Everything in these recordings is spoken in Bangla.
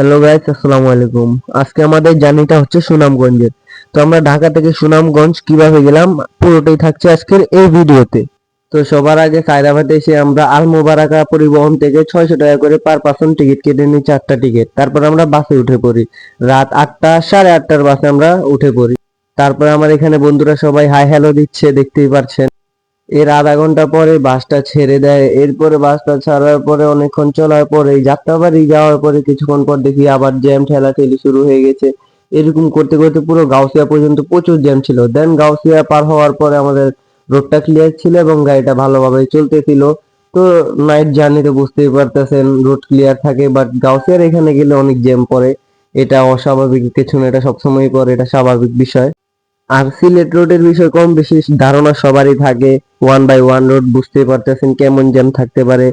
হ্যালো গাইস আসসালামু আলাইকুম। আজকে আমাদের জার্নিটা হচ্ছে সুনামগঞ্জের। তো আমরা ঢাকা থেকে সুনামগঞ্জ কীভাবে গেলাম, পুরোটাই থাকছে আজকের এই ভিডিওতে। তো সবার আগে সায়দাবাদে এসে আমরা আল মোবারাকা পরিবহন থেকে ছয়শো টাকা করে পার পার্সন টিকিট কেটে নিই চারটা টিকিট তারপর আমরা বাসে উঠে পড়ি। রাত আটটা, সাড়ে আটটার বাসে আমরা উঠে পড়ি। তারপর আমার এখানে বন্ধুরা সবাই হাই হ্যালো দিচ্ছে, দেখতেই পারছেন। এর আধা ঘণ্টা পরে বাসটা ছেড়ে দেয়। এরপরে বাসটা ছাড়ার পরে অনেকক্ষণ চলার পরে যাত্রাবাড়ি যাওয়ার পরে কিছুক্ষণ পর দেখি আবার জ্যাম ঠেলাঠেলি শুরু হয়ে গেছে। এরকম করতে করতে পুরো গাউসিয়া পর্যন্ত প্রচুর জ্যাম ছিল। দেন গাউসিয়া পার হওয়ার পরে আমাদের রোডটা ক্লিয়ার ছিল এবং গাড়িটা ভালোভাবে চলতেছিল। তো নাইট জার্নিতে বুঝতেই পারতেছেন রোড ক্লিয়ার থাকে বাট গাউসিয়ার এখানে গেলে অনেক জ্যাম পড়ে। এটা অস্বাভাবিক কিছু না এটা সবসময় পরে এটা স্বাভাবিক বিষয়। আর সিলেট রোডের বিষয়ে কম বেশি ধারণা সবারই থাকে। ওয়ান বাই ওয়ান রোড বুঝতেই পারতেছেন কেমন জ্যাম থাকতে পারে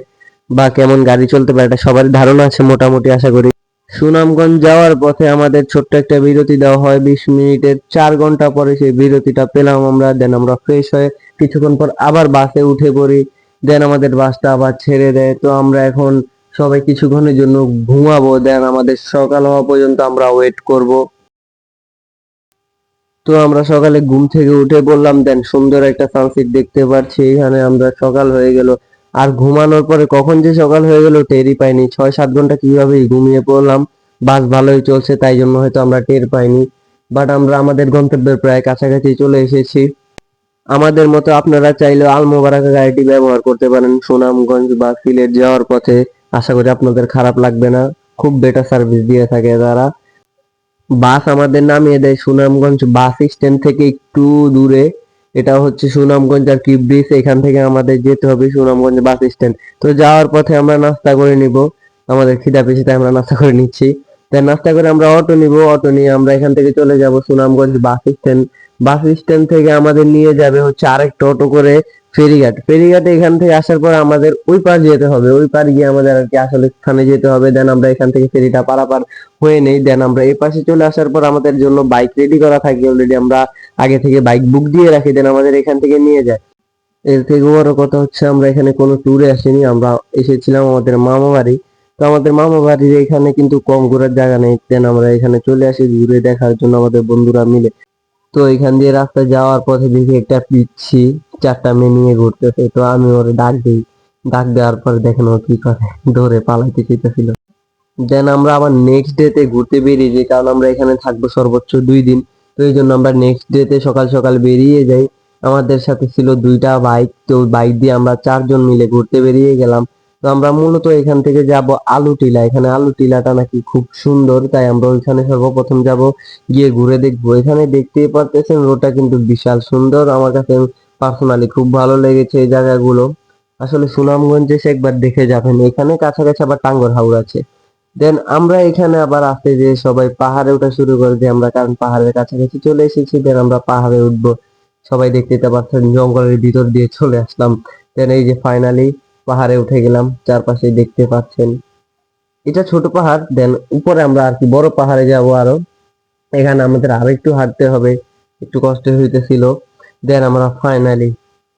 বা কেমন গাড়ি চলতে পারে, এটা সবারই ধারণা আছে মোটামুটি আশা করি। সুনামগঞ্জ যাওয়ার পথে আমাদের ছোট্ট একটা বিরতি দেওয়া হয়। বিশ মিনিটের চার ঘণ্টা পরে সেই বিরতিটা পেলাম আমরা। দেন আমরা ফ্রেশ হয়ে কিছুক্ষণ পর আবার বাসে উঠে পড়ি। দেন আমাদের বাসটা আবার ছেড়ে দেয়। তো আমরা এখন সবাই কিছুক্ষণের জন্য ঘুমাবো। দেন আমাদের সকাল হওয়া পর্যন্ত আমরা ওয়েট করব। তো আমরা সকালে ঘুম থেকে উঠে বললাম, দেন সুন্দর একটা সানসেট দেখতে পাচ্ছি এখানে আমরা সকাল হয়ে গেল। আর ঘুমানোর পরে কখন যে সকাল হয়ে গেল টেরই পাইনি। ছয় সাত ঘণ্টা কীভাবে ঘুমিয়ে পড়লাম। বাস ভালোই চলছে, তাই জন্য হয়তো আমরা টের পাইনি। বাট আমরা আমাদের গন্তব্যের প্রায় কাছাকাছি চলে এসেছি। আমাদের মতো আপনারা চাইলে আল মোবারকা গাড়িটি ব্যবহার করতে পারেন। সুনামগঞ্জ বা সিলেট যাওয়ার পথে আশা করি আপনাদের খারাপ লাগবে না। খুব বেটার সার্ভিস দিয়ে থাকে তারা। বাস আমাদের নামিয়ে দেয় সুনামগঞ্জ বাস স্ট্যান্ড থেকে একটু দূরে। এটা হচ্ছে সুনামগঞ্জ আর কি ব্রিজ এখান থেকে আমাদের যেতে হবে সুনামগঞ্জ বাস স্ট্যান্ড। তো যাওয়ার পথে আমরা নাস্তা করে নিব। আমাদের খিদা পেয়েছে আমরা নাস্তা করে নিচ্ছি। তাই নাস্তা করে আমরা অটো নিব। অটো নিয়ে আমরা এখান থেকে চলে যাব Sunamganj bus stand. Bus stand থেকে আমাদের নিয়ে যাবে হচ্ছে আরেকটা অটো করে ফেরিঘাট। ফেরিঘাটে এখান থেকে আসার পর আমাদের ওই পার যেতে হবে, ওই পার গিয়ে আমাদের আর কি আসলে স্থানে যেতে হবে দেন আমরা এখান থেকে ফেরিটা পারাপার হয়ে নেই দেন আমরা এই পাশে চলে আসার পর আমাদের জন্য বাইক রেডি করা থাকে অলরেডি আমরা আগে থেকে বাইক বুক দিয়ে রাখি দেন আমাদের এখান থেকে নিয়ে যায়। এর থেকে বড় কথা হচ্ছে, আমরা এখানে কোনো ট্যুরে আসিনি, আমরা এসেছিলাম আমাদের মামা বাড়ি। তো আমাদের মামা বাড়ির এখানে কিন্তু কম ঘোরার জায়গা নেই দেন আমরা এখানে চলে আসি, ঘুরে দেখার জন্য আমাদের বন্ধুরা মিলে। তো এখান দিয়ে রাস্তায় যাওয়ার পথে দেখি একটা পিচ্ছি। চারটা মেয়ে নিয়ে ঘুরতেছে, তো আমি ওরে ডাক দিই। ডাক দেওয়ার পরে দেখেন ও কি করে, দৌড়ে পালাইতে চেয়েছিল দেন আমরা আবার নেক্সট ডেতে ঘুরতে বেরিয়ে যাই, কারণ আমরা এখানে থাকব সর্বোচ্চ দুই দিন। তো এই জন্য আমরা নেক্সট ডেতে সকাল সকাল বেরিয়ে যাই। আমাদের সাথে ছিল দুইটা বাইক তো বাইক দিয়ে আমরা চারজন মিলে ঘুরতে বেরিয়ে গেলাম। তো আমরা মূলত এখান থেকে যাব আলু টিলা এখানে আলু টিলাটা নাকি খুব সুন্দর, তাই আমরা ওইখানে সর্বপ্রথম যাব, গিয়ে ঘুরে দেখব। এখানে দেখতেই পারতেছেন রোডটা কিন্তু বিশাল সুন্দর। আমার কাছে পার্সোনালি খুব ভালো লেগেছে এই জায়গাগুলো। আসলে সুনামগঞ্জে এসে একবার দেখে যাবেন। এখানে কাছাকাছি আবার টাঙ্গর হাউর আছে। দেন আমরা এখানে আবার আসতে যে সবাই পাহাড়ে ওঠা শুরু করে দিই আমরা, কারণ পাহাড়ের কাছাকাছি চলে এসেছি। দেন আমরা পাহাড়ে উঠবো। সবাই দেখতে পাচ্ছেন জঙ্গলের ভিতর দিয়ে চলে আসলাম। দেন এই যে ফাইনালি পাহাড়ে উঠে গেলাম, চারপাশে দেখতে পাচ্ছেন। এটা ছোট পাহাড় দেন উপরে আমরা আর কি বড় পাহাড়ে যাব আরও। এখানে আমাদের আরও একটু হাঁটতে হবে। একটু কষ্ট হইতেছিল। দেন আমরা ফাইনালি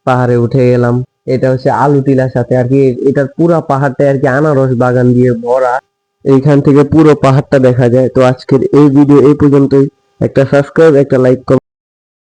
পাহাড়ে উঠে গেলাম। এটা হচ্ছে আলু টিলার সাথে আর কি, এটার পুরো পাহাড়টা আর কি আনারস বাগান দিয়ে ভরা। এইখান থেকে পুরো পাহাড়টা দেখা যায়। তো আজকের এই ভিডিও এই পর্যন্তই। একটা সাবস্ক্রাইব একটা লাইক